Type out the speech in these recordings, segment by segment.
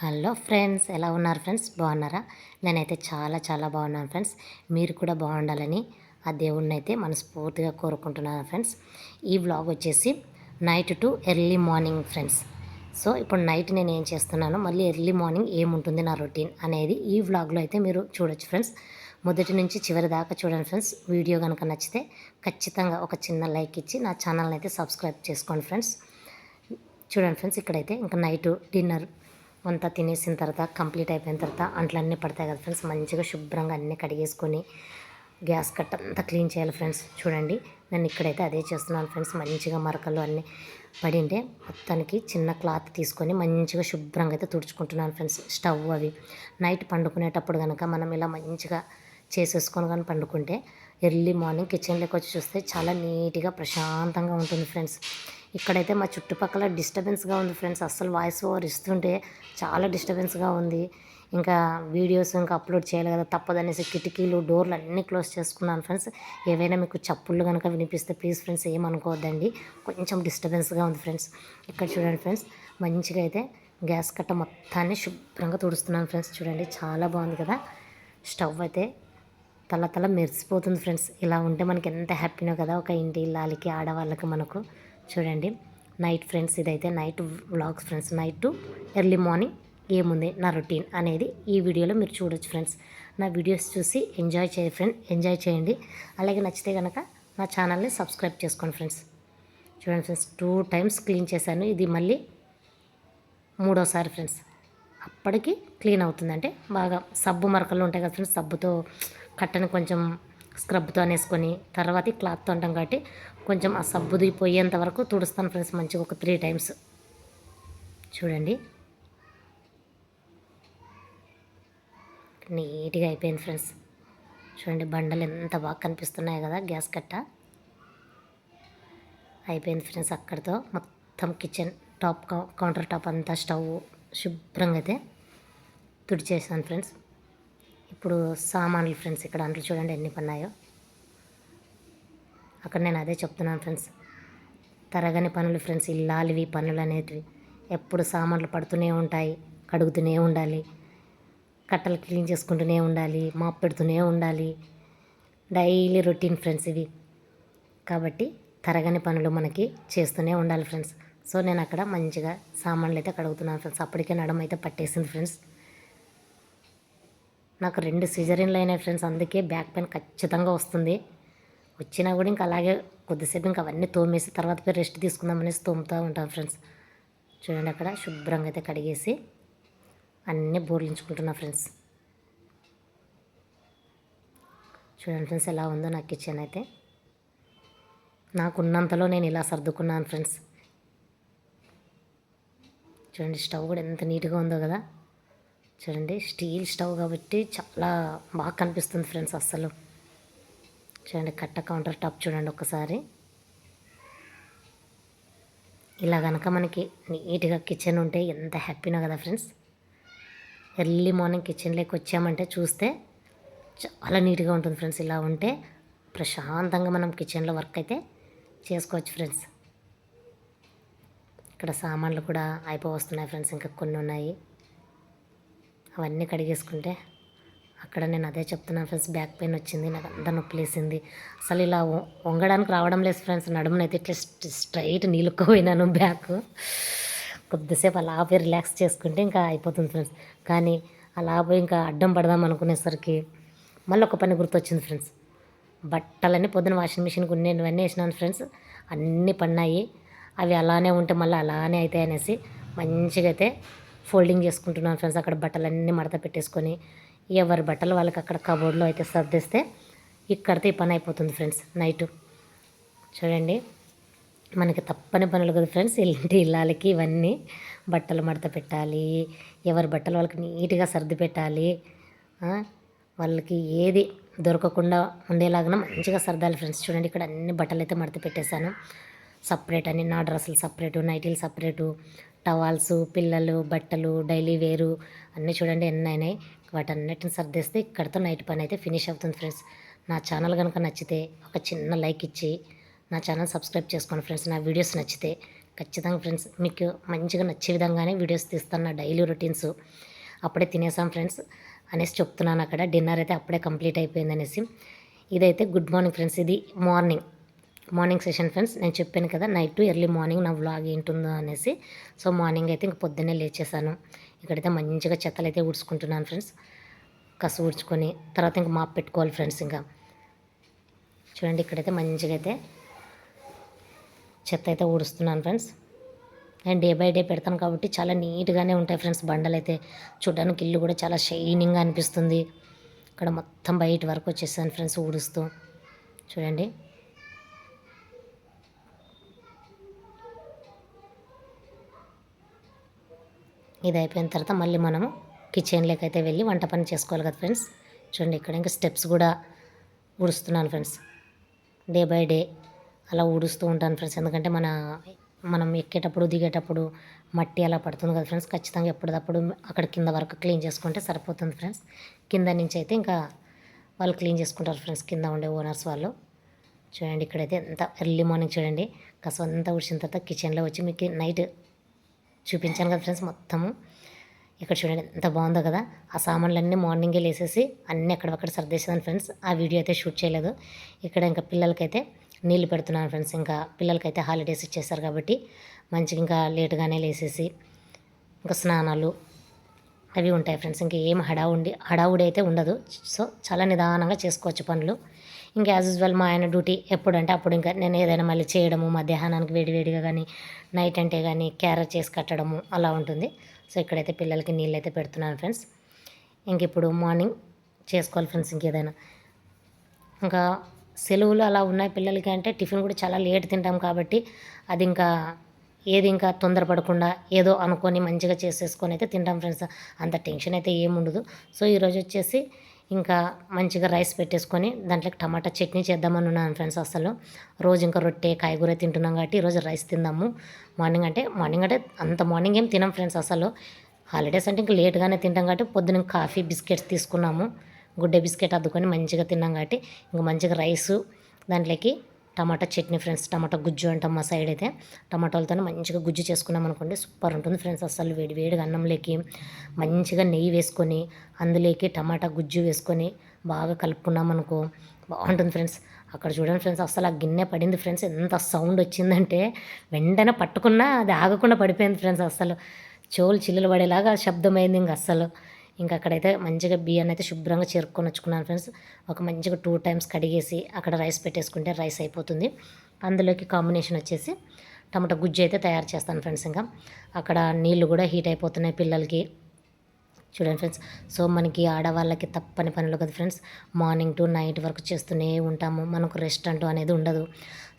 Hello friends ఎలా ఉన్నారు friends? బాగున్నారా? నేనైతే చాలా చాలా బాగున్నాను ఫ్రెండ్స్. మీరు కూడా బాగుండాలని ఆ దేవుణ్ణి అయితే మనస్ఫూర్తిగా కోరుకుంటున్నాను ఫ్రెండ్స్. ఈ వ్లాగ్ వచ్చేసి night to early morning friends. So ఇప్పుడు నైట్ నేను ఏం చేస్తున్నాను మళ్ళీ ఎర్లీ మార్నింగ్ ఏముంటుంది నా రొటీన్ అనేది ఈ వ్లాగ్లో అయితే మీరు చూడొచ్చు ఫ్రెండ్స్. మొదటి నుంచి చివరి దాకా చూడండి ఫ్రెండ్స్. వీడియో కనుక నచ్చితే ఖచ్చితంగా ఒక చిన్న లైక్ ఇచ్చి నా ఛానల్ని అయితే సబ్స్క్రైబ్ చేసుకోండి ఫ్రెండ్స్. చూడండి ఫ్రెండ్స్ ఇక్కడైతే ఇంకా నైట్ డిన్నర్ అంతా తినేసిన తర్వాత కంప్లీట్ అయిపోయిన తర్వాత అంట్లన్నీ పడతాయి కదా ఫ్రెండ్స్. మంచిగా శుభ్రంగా అన్నీ కడిగేసుకొని గ్యాస్ కట్ అంతా క్లీన్ చేయాలి ఫ్రెండ్స్. చూడండి నేను ఇక్కడైతే అదే చేస్తున్నాను ఫ్రెండ్స్. మంచిగా మరకలు అన్నీ పడింటే మొత్తానికి చిన్న క్లాత్ తీసుకొని మంచిగా శుభ్రంగా అయితే తుడుచుకుంటున్నాను ఫ్రెండ్స్. స్టవ్ అవి. నైట్ పండుకునేటప్పుడు కనుక మనం ఇలా మంచిగా చేసేసుకొని కానీ పండుకుంటే ఎర్లీ మార్నింగ్ కిచెన్లోకి వచ్చి చూస్తే చాలా నీట్గా ప్రశాంతంగా ఉంటుంది ఫ్రెండ్స్. ఇక్కడైతే మా చుట్టుపక్కల డిస్టర్బెన్స్గా ఉంది ఫ్రెండ్స్. అస్సలు వాయిస్ ఓవర్ ఇస్తుంటే చాలా డిస్టర్బెన్స్గా ఉంది. ఇంకా వీడియోస్ ఇంకా అప్లోడ్ చేయాలి కదా తప్పదనేసి కిటికీలు డోర్లు అన్నీ క్లోజ్ చేసుకున్నాను ఫ్రెండ్స్. ఏవైనా మీకు చప్పుళ్ళు కనుక వినిపిస్తే ప్లీజ్ ఫ్రెండ్స్ ఏమనుకోవద్దండి. కొంచెం డిస్టర్బెన్స్గా ఉంది ఫ్రెండ్స్. ఇక్కడ చూడండి ఫ్రెండ్స్ మంచిగా అయితే గ్యాస్ కట్ట మొత్తాన్ని శుభ్రంగా తుడుస్తున్నాను ఫ్రెండ్స్. చూడండి చాలా బాగుంది కదా. స్టవ్ అయితే తల తల మెరిసిపోతుంది ఫ్రెండ్స్. ఇలా ఉంటే మనకి ఎంత హ్యాపీనో కదా ఒక ఇంటి ఇల్లాలకి ఆడవాళ్ళకి మనకు. చూడండి. నైట్ ఫ్రెండ్స్ ఇదైతే night vlogs friends. Night to early morning ఏముంది నా రొటీన్ అనేది ఈ వీడియోలో మీరు చూడొచ్చు ఫ్రెండ్స్. నా వీడియోస్ చూసి ఎంజాయ్ చేయ ఫ్రెండ్ ఎంజాయ్ చేయండి. అలాగే నచ్చితే కనుక నా ఛానల్ని సబ్స్క్రైబ్ చేసుకోండి ఫ్రెండ్స్. చూడండి ఫ్రెండ్స్ టూ టైమ్స్ క్లీన్ చేశాను. ఇది మళ్ళీ మూడోసారి ఫ్రెండ్స్. అప్పటికి క్లీన్ అవుతుందంటే బాగా సబ్బు మరకలు ఉంటాయి కదా ఫ్రెండ్స్ సబ్బుతో కట్టని కొంచెం స్క్రబ్తో అనేసుకొని తర్వాత క్లాత్తో అంటాం కాబట్టి కొంచెం ఆ సబ్బు పోయేంత వరకు తుడుస్తాను ఫ్రెండ్స్ మంచిగా ఒక త్రీ టైమ్స్. చూడండి. నీట్గా అయిపోయింది ఫ్రెండ్స్. చూడండి బండలు ఎంత బాగా కనిపిస్తున్నాయి కదా గ్యాస్ కట్ట. అయిపోయింది ఫ్రెండ్స్ అక్కడితో. మొత్తం కిచెన్ టాప్ కౌంటర్ టాప్ అంతా స్టవ్ శుభ్రంగా అయితే తుడిచేసాను ఫ్రెండ్స్. ఇప్పుడు సామాన్లు ఫ్రెండ్స్ ఇక్కడ అంట్లు చూడండి ఎన్ని పన్నాయో. అక్కడ నేను అదే చెప్తున్నాను ఫ్రెండ్స్. తరగని పనులు ఫ్రెండ్స్ ఇల్లాలివి పనులు అనేటివి ఎప్పుడు సామాన్లు పడుతూనే ఉంటాయి కడుగుతూనే ఉండాలి కట్టలు క్లీన్ చేసుకుంటూనే ఉండాలి మాప్ పెడుతూనే ఉండాలి. డైలీ రొటీన్ ఫ్రెండ్స్ ఇవి కాబట్టి తరగని పనులు మనకి చేస్తూనే ఉండాలి ఫ్రెండ్స్. సో నేను అక్కడ మంచిగా సామాన్లు అయితే కడుగుతున్నాను ఫ్రెండ్స్. అప్పటికే నడమైతే పట్టేసింది ఫ్రెండ్స్. నాకు రెండు సిజరిన్లు అయినాయి ఫ్రెండ్స్ అందుకే బ్యాక్ పెయిన్ ఖచ్చితంగా వస్తుంది. వచ్చినా కూడా ఇంకా అలాగే కొద్దిసేపు ఇంకా అవన్నీ తోమేసి తర్వాత పోయి రెస్ట్ తీసుకుందాం అనేసి తోముతూ ఉంటాను ఫ్రెండ్స్. చూడండి అక్కడ శుభ్రంగా అయితే కడిగేసి అన్నీ బోర్లించుకుంటున్నా ఫ్రెండ్స్. చూడండి ఫ్రెండ్స్ ఎలా ఉందో నా కిచెన్ అయితే. నాకున్నంతలో నేను ఇలా సర్దుకున్నాను ఫ్రెండ్స్. చూడండి స్టవ్ కూడా ఎంత నీట్గా ఉందో కదా. చూడండి స్టీల్ స్టవ్ కాబట్టి చాలా బాగా కనిపిస్తుంది ఫ్రెండ్స్ అస్సలు. చూడండి కట్ట కౌంటర్ టాప్ చూడండి ఒకసారి. ఇలా కనుక మనకి నీట్గా కిచెన్ ఉంటే ఎంత హ్యాపీనో కదా ఫ్రెండ్స్. ఎర్లీ మార్నింగ్ కిచెన్లోకి వచ్చామంటే చూస్తే చాలా నీట్గా ఉంటుంది ఫ్రెండ్స్. ఇలా ఉంటే ప్రశాంతంగా మనం కిచెన్లో వర్క్ అయితే చేసుకోవచ్చు ఫ్రెండ్స్. ఇక్కడ సామాన్లు కూడా అయిపో వస్తున్నాయి ఫ్రెండ్స్ ఇంకా కొన్ని ఉన్నాయి. అవన్నీ కడిగేసుకుంటే అక్కడ నేను అదే చెప్తున్నాను ఫ్రెండ్స్ బ్యాక్ పెయిన్ వచ్చింది నాకు అంతా నొప్పిలేసింది అసలు ఇలా వంగడానికి రావడం లేదు ఫ్రెండ్స్ నడుమునైతే ఇట్లా స్ట్రైట్ నీళ్ళుక్కుపోయినాను బ్యాక్. కొద్దిసేపు అలా పోయి రిలాక్స్ చేసుకుంటే ఇంకా అయిపోతుంది ఫ్రెండ్స్. కానీ అలా పోయి ఇంకా అడ్డం పడదాం అనుకునేసరికి మళ్ళీ ఒక పని గుర్తొచ్చింది ఫ్రెండ్స్. బట్టలన్నీ పొద్దున వాషింగ్ మిషన్కి ఉండేవన్నీ వేసినాను ఫ్రెండ్స్. అన్నీ పన్నాయి అవి అలానే ఉంటే మళ్ళీ అలానే అవుతాయి అనేసి మంచిగా అయితే ఫోల్డింగ్ చేసుకుంటున్నాను ఫ్రెండ్స్. అక్కడ బట్టలన్నీ మడత పెట్టేసుకొని ఎవరి బట్టలు వాళ్ళకి అక్కడ కబోర్డ్లో అయితే సర్దిస్తే ఇక్కడితే ఈ పని అయిపోతుంది ఫ్రెండ్స్. నైట్ చూడండి. మనకి తప్పని పనులు కదా ఫ్రెండ్స్. ఇంటి ఇళ్ళకి ఇవన్నీ బట్టలు మడత పెట్టాలి. ఎవరి బట్టలు వాళ్ళకి నీట్గా సర్ది పెట్టాలి. వాళ్ళకి ఏది దొరకకుండా ఉండేలాగా మంచిగా సర్దాలి ఫ్రెండ్స్. చూడండి ఇక్కడ అన్ని బట్టలు అయితే మడత పెట్టేశాను. సపరేట్ అని నా డ్రెస్సులు సపరేటు నైటీలు సపరేటు టవాల్స్ పిల్లలు బట్టలు డైలీ వేరు అన్నీ చూడండి ఎన్ని అయినాయి. వాటన్నిటిని సర్దేస్తే ఇక్కడితో నైట్ పని అయితే ఫినిష్ అవుతుంది ఫ్రెండ్స్. నా ఛానల్ కనుక నచ్చితే ఒక చిన్న లైక్ ఇచ్చి నా ఛానల్ సబ్స్క్రైబ్ చేసుకోండి ఫ్రెండ్స్. నా వీడియోస్ నచ్చితే ఖచ్చితంగా ఫ్రెండ్స్ మీకు మంచిగా నచ్చే విధంగానే వీడియోస్ తీస్తాను నా డైలీ రొటీన్స్. అప్పుడే తినేసాం ఫ్రెండ్స్ అనేసి చెప్తున్నాను అక్కడ. డిన్నర్ అయితే అప్పుడే కంప్లీట్ అయిపోయింది అనేసి. ఇదైతే గుడ్ మార్నింగ్ ఫ్రెండ్స్. ఇది మార్నింగ్. మార్నింగ్ సెషన్ ఫ్రెండ్స్ నేను చెప్పాను కదా నైట్ ఎర్లీ మార్నింగ్ నా వ్లాగ్ ఏంటుందో అనేసి. సో మార్నింగ్ అయితే ఇంక పొద్దున్నే లేచేసాను ఇక్కడైతే మంచిగా చెత్తలు అయితే ఊడ్చుకుంటున్నాను ఫ్రెండ్స్. కసు ఊడ్చుకొని తర్వాత ఇంక మాప్ పెట్టుకోవాలి ఫ్రెండ్స్ ఇంకా. చూడండి ఇక్కడైతే మంచిగా అయితే చెత్త అయితే ఊడుస్తున్నాను ఫ్రెండ్స్. నేను డే బై డే పెడతాను కాబట్టి చాలా నీట్గానే ఉంటాయి ఫ్రెండ్స్ బండలు అయితే చూడడానికి ఇల్లు కూడా చాలా షైనింగ్గా అనిపిస్తుంది. ఇక్కడ మొత్తం బయట వరకు వచ్చేసాను ఫ్రెండ్స్ ఊడుస్తూ. చూడండి. ఇది అయిపోయిన తర్వాత మళ్ళీ మనము కిచెన్లోకి అయితే వెళ్ళి వంట పని చేసుకోవాలి కదా ఫ్రెండ్స్. చూడండి ఇక్కడ ఇంకా స్టెప్స్ కూడా ఊడుస్తున్నాను ఫ్రెండ్స్. డే బై డే అలా ఊడుస్తూ ఉంటాను ఫ్రెండ్స్. ఎందుకంటే మన మనం ఎక్కేటప్పుడు దిగేటప్పుడు మట్టి అలా పడుతుంది కదా ఫ్రెండ్స్. ఖచ్చితంగా ఎప్పటికప్పుడు అక్కడ కింద వరకు క్లీన్ చేసుకుంటే సరిపోతుంది ఫ్రెండ్స్. కింద నుంచి అయితే ఇంకా వాళ్ళు క్లీన్ చేసుకుంటారు ఫ్రెండ్స్. కింద ఉండే ఓనర్స్ వాళ్ళు. చూడండి ఇక్కడైతే ఎంత ఎర్లీ మార్నింగ్ చూడండి. కసం అంతా ఊడ్చిన తర్వాత కిచెన్లో వచ్చి మీకు నైట్ చూపించాను కదా ఫ్రెండ్స్ మొత్తము. ఇక్కడ చూడండి ఎంత బాగుందో కదా. ఆ సామాన్లన్నీ మార్నింగే లేసేసి అన్నీ అక్కడక్కడ సర్దేసేదాన్ని ఫ్రెండ్స్. ఆ వీడియో అయితే షూట్ చేయలేదు. ఇక్కడ ఇంకా పిల్లలకైతే నీళ్ళు పెడుతున్నాను ఫ్రెండ్స్. ఇంకా పిల్లలకైతే హాలిడేస్ ఇచ్చేస్తారు కాబట్టి మంచిగా ఇంకా లేటుగానే లేసేసి ఇంకా స్నానాలు అవి ఉంటాయి ఫ్రెండ్స్. ఇంకా ఏం హడావుడి హడావుడి అయితే ఉండదు. సో చాలా నిదానంగా చేసుకోవచ్చు పనులు. ఇంకా యాజ్ యూజువల్ మా ఆయన డ్యూటీ ఎప్పుడంటే అప్పుడు ఇంకా నేను ఏదైనా మళ్ళీ చేయడము మధ్యాహ్నానికి వేడివేడిగా కానీ నైట్ అంటే కానీ క్యారెట్ చేసి కట్టడము అలా ఉంటుంది. సో ఇక్కడైతే పిల్లలకి నీళ్ళు అయితే పెడుతున్నాను ఫ్రెండ్స్ ఇంక ఇప్పుడు మార్నింగ్ చేసుకోవాలి ఫ్రెండ్స్ ఇంకేదైనా. ఇంకా సెలవులు అలా ఉన్నాయి పిల్లలకి అంటే టిఫిన్ కూడా చాలా లేట్ తింటాం కాబట్టి అది ఇంకా ఏది ఇంకా తొందరపడకుండా ఏదో అనుకొని మంచిగా చేసేసుకొని అయితే తింటాం ఫ్రెండ్స్ అంత టెన్షన్ అయితే ఏముండదు. సో ఈరోజు వచ్చేసి ఇంకా మంచిగా రైస్ పెట్టేసుకొని దాంట్లోకి టమాటా చట్నీ చేద్దామని ఉన్నాను ఫ్రెండ్స్ అసలు. రోజు ఇంకా రొట్టె కాయగూర తింటున్నాం కాబట్టి ఈరోజు రైస్ తిందాము. మార్నింగ్ అంటే మార్నింగ్ అంటే అంత మార్నింగ్ ఏం తినాం ఫ్రెండ్స్ అసలు. హాలిడేస్ అంటే ఇంకా లేట్గానే తింటాం కాబట్టి పొద్దున కాఫీ బిస్కెట్స్ తీసుకున్నాము. గుడ్డే బిస్కెట్ అద్దుకొని మంచిగా తిన్నాం కాబట్టి ఇంకా మంచిగా రైసు దాంట్లోకి టమాటా చట్నీ ఫ్రెండ్స్ టమాటా గుజ్జు అంటాం మా సైడ్ అయితే. టమాటాలతో మంచిగా గుజ్జు చేసుకున్నాం అనుకోండి సూపర్ ఉంటుంది ఫ్రెండ్స్. అసలు వేడి వేడిగా అన్నంలోకి మంచిగా నెయ్యి వేసుకొని అందులోకి టమాటా గుజ్జు వేసుకొని బాగా కలుపుకున్నాం అనుకో బాగుంటుంది ఫ్రెండ్స్. అక్కడ చూడండి ఫ్రెండ్స్ అసలు ఆ గిన్నె పడింది ఫ్రెండ్స్. ఎంత సౌండ్ వచ్చిందంటే వెంటనే పట్టుకున్నా అది ఆగకుండా పడిపోయింది ఫ్రెండ్స్ అసలు చెవులు చిల్లులు పడేలాగా శబ్దమైంది ఇంక అస్సలు. ఇంకా అక్కడైతే మంచిగా బియ్యాన్ని అయితే శుభ్రంగా చేరుకొని వచ్చుకున్నాను ఫ్రెండ్స్. ఒక మంచిగా టూ టైమ్స్ కడిగేసి అక్కడ రైస్ పెట్టేసుకుంటే రైస్ అయిపోతుంది. అందులోకి కాంబినేషన్ వచ్చేసి టమాటా గుజ్జు అయితే తయారు చేస్తాను ఫ్రెండ్స్ ఇంకా. అక్కడ నీళ్ళు కూడా హీట్ అయిపోతున్నాయి పిల్లలకి. చూడండి ఫ్రెండ్స్. సో మనకి ఆడవాళ్ళకి తప్పని పనులు కదా ఫ్రెండ్స్. మార్నింగ్ టు నైట్ వరకు చేస్తూనే ఉంటాము. మనకు రెస్ట్ అంటూ అనేది ఉండదు.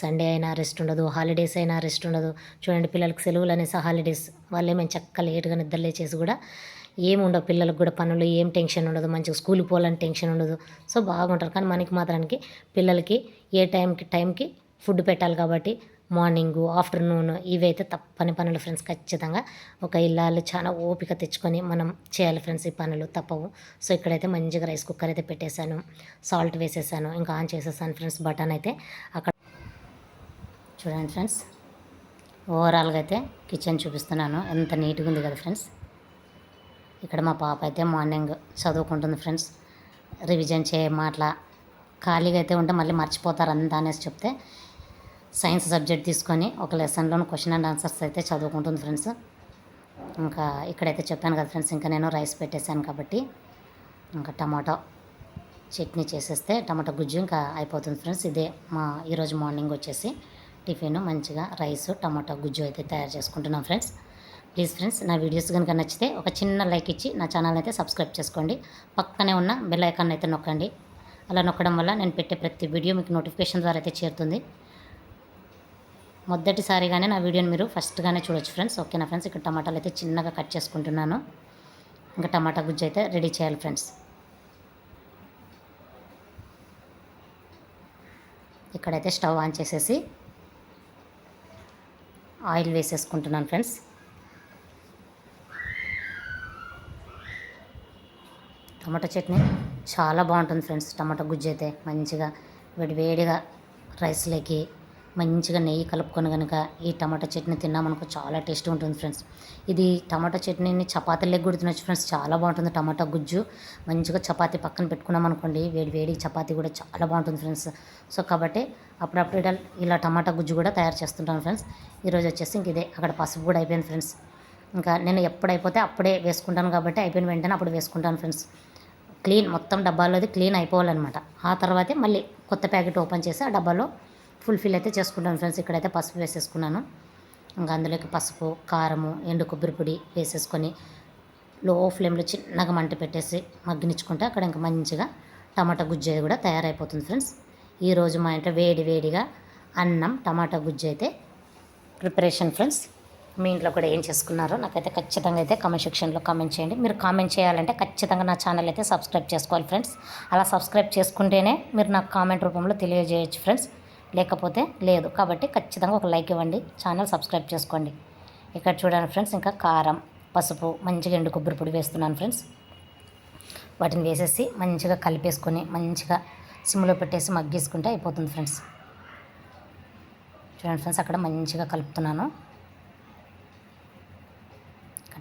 సండే అయినా రెస్ట్ ఉండదు. హాలిడేస్ అయినా రెస్ట్ ఉండదు. చూడండి పిల్లలకి సెలవులు అనేసి హాలిడేస్. వాళ్ళే మేము చక్కగా లేట్గా నిద్రలే చేసి కూడా ఏముండవు పిల్లలకు కూడా పనులు ఏం టెన్షన్ ఉండదు. మంచిగా స్కూల్కి పోవాలని టెన్షన్ ఉండదు. సో బాగుంటారు. కానీ మనకి మాత్రానికి పిల్లలకి ఏ టైంకి టైంకి ఫుడ్ పెట్టాలి కాబట్టి మార్నింగ్ ఆఫ్టర్నూన్ ఇవైతే తప్పని పనులు ఫ్రెండ్స్. ఖచ్చితంగా ఒక ఇల్లాలు చాలా ఓపిక తెచ్చుకొని మనం చేయాలి ఫ్రెండ్స్ ఈ పనులు తప్పవు. సో ఇక్కడైతే మంచిగా రైస్ కుక్కర్ అయితే పెట్టేశాను. సాల్ట్ వేసేసాను. ఇంకా ఆన్ చేసేసాను ఫ్రెండ్స్ బటన్ అయితే. అక్కడ చూడండి ఫ్రెండ్స్. ఓవరాల్గా అయితే కిచెన్ చూపిస్తున్నాను. ఎంత నీట్గా ఉంది కదా ఫ్రెండ్స్. ఇక్కడ మా పాప అయితే మార్నింగ్ చదువుకుంటుంది ఫ్రెండ్స్. రివిజన్ చేయ మాటల ఖాళీగా అయితే ఉంటే మళ్ళీ మర్చిపోతారు అంతా అనేసి చెప్తే సైన్స్ సబ్జెక్ట్ తీసుకొని ఒక లెసన్లోని క్వశ్చన్ అండ్ ఆన్సర్స్ అయితే చదువుకుంటుంది ఫ్రెండ్స్. ఇంకా ఇక్కడైతే చెప్పాను కదా ఫ్రెండ్స్ ఇంకా నేను రైస్ పెట్టేశాను కాబట్టి ఇంకా టమాటో చట్నీ చేసేస్తే టమాటో గుజ్జు ఇంకా అయిపోతుంది ఫ్రెండ్స్. ఇదే మా ఈరోజు మార్నింగ్ వచ్చేసి టిఫిన్ మంచిగా రైస్ టమాటో గుజ్జు అయితే తయారు చేసుకుంటున్నాం ఫ్రెండ్స్. ప్లీజ్ ఫ్రెండ్స్ నా వీడియోస్ కనుక నచ్చితే ఒక చిన్న లైక్ ఇచ్చి నా ఛానల్ అయితే సబ్స్క్రైబ్ చేసుకోండి. పక్కనే ఉన్న బెల్ ఐకాన్ అయితే నొక్కండి. అలా నొక్కడం వల్ల నేను పెట్టే ప్రతి వీడియో మీకు నోటిఫికేషన్ ద్వారా అయితే చేరుతుంది. మొదటిసారిగానే నా వీడియోని మీరు ఫస్ట్గానే చూడొచ్చు ఫ్రెండ్స్. ఓకేనా ఫ్రెండ్స్? ఇక్కడ టమాటాలు అయితే చిన్నగా కట్ చేసుకుంటున్నాను. ఇంకా టమాటా గుజ్జు అయితే రెడీ చేయాలి ఫ్రెండ్స్. ఇక్కడైతే స్టవ్ ఆన్ చేసేసి ఆయిల్ వేసేసుకుంటున్నాను ఫ్రెండ్స్. టమాటా చట్నీ చాలా బాగుంటుంది ఫ్రెండ్స్. టమాటా గుజ్జు అయితే మంచిగా వేడి వేడిగా రైస్లోకి మంచిగా నెయ్యి కలుపుకొని కనుక ఈ టమాటా చట్నీ తిన్నామనుకో చాలా టేస్ట్ ఉంటుంది ఫ్రెండ్స్. ఇది టమాటా చట్నీని చపాతీలకు కూడా తినొచ్చు ఫ్రెండ్స్. చాలా బాగుంటుంది టమాటా గుజ్జు. మంచిగా చపాతీ పక్కన పెట్టుకున్నాం అనుకోండి వేడి వేడి చపాతీ కూడా చాలా బాగుంటుంది ఫ్రెండ్స్. సో కాబట్టి అప్పుడప్పుడు ఇలా ఇలా టమాటా గుజ్జు కూడా తయారు చేస్తుంటాను ఫ్రెండ్స్. ఈరోజు వచ్చేసి ఇంక ఇదే. అక్కడ పసుపు కూడా అయిపోయింది ఫ్రెండ్స్. ఇంకా నేను ఎప్పుడైపోతే అప్పుడే వేసుకుంటాను కాబట్టి అయిపోయిన వెంటనే అప్పుడు వేసుకుంటాను ఫ్రెండ్స్. క్లీన్ మొత్తం డబ్బాలోది క్లీన్ అయిపోవాలన్నమాట. ఆ తర్వాతే మళ్ళీ కొత్త ప్యాకెట్ ఓపెన్ చేసి ఆ డబ్బాలో ఫుల్ఫిల్ అయితే చేసుకుంటాను ఫ్రెండ్స్. ఇక్కడైతే పసుపు వేసేసుకున్నాను. ఇంకా అందులోకి పసుపు కారము ఎండు కొబ్బరి పొడి వేసేసుకొని లో ఫ్లేమ్లో చిన్నగా మంట పెట్టేసి మగ్గినిచ్చుకుంటే అక్కడ ఇంకా మంచిగా టమాటా గుజ్జు అయితే కూడా తయారైపోతుంది ఫ్రెండ్స్. ఈరోజు మా ఇంట్లో వేడి వేడిగా అన్నం టమాటా గుజ్జు అయితే ప్రిపరేషన్ ఫ్రెండ్స్. మీ ఇంట్లో కూడా ఏం చేసుకున్నారో నాకైతే ఖచ్చితంగా అయితే కామెంట్ సెక్షన్లో కామెంట్ చేయండి. మీరు కామెంట్ చేయాలంటే ఖచ్చితంగా నా ఛానల్ అయితే సబ్స్క్రైబ్ చేసుకోవాలి ఫ్రెండ్స్ అలా సబ్స్క్రైబ్ చేసుకుంటేనే మీరు నాకు కామెంట్ రూపంలో తెలియజేయచ్చు ఫ్రెండ్స్ లేకపోతే లేదు. కాబట్టి ఖచ్చితంగా ఒక లైక్ ఇవ్వండి. ఛానల్ సబ్స్క్రైబ్ చేసుకోండి. ఇక్కడ చూడండి ఫ్రెండ్స్ ఇంకా కారం పసుపు మంచిగా ఎండు కొబ్బరి పొడి వేస్తున్నాను ఫ్రెండ్స్ వాటిని వేసేసి మంచిగా కలిపేసుకొని మంచిగా సిమ్లో పెట్టేసి మగ్గేసుకుంటే అయిపోతుంది ఫ్రెండ్స్ చూడండి ఫ్రెండ్స్ అక్కడ మంచిగా కలుపుతున్నాను.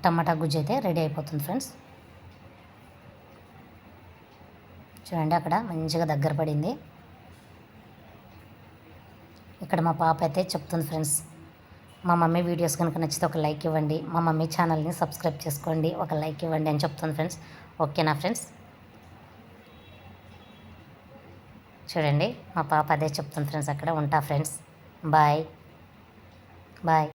టమాటా గుజ్జు అయితే రెడీ అయిపోతుంది ఫ్రెండ్స్. చూడండి అక్కడ మంచిగా దగ్గర పడింది. ఇక్కడ మా పాప అయితే చెప్తుంది ఫ్రెండ్స్ మా మమ్మీ వీడియోస్ కనుక నచ్చితే ఒక లైక్ ఇవ్వండి మా మమ్మీ ఛానల్ని సబ్స్క్రైబ్ చేసుకోండి ఒక లైక్ ఇవ్వండి అని చెప్తుంది ఫ్రెండ్స్. ఓకేనా ఫ్రెండ్స్? చూడండి మా పాప అదే చెప్తుంది ఫ్రెండ్స్ అక్కడ ఉంటా ఫ్రెండ్స్ బాయ్ బాయ్.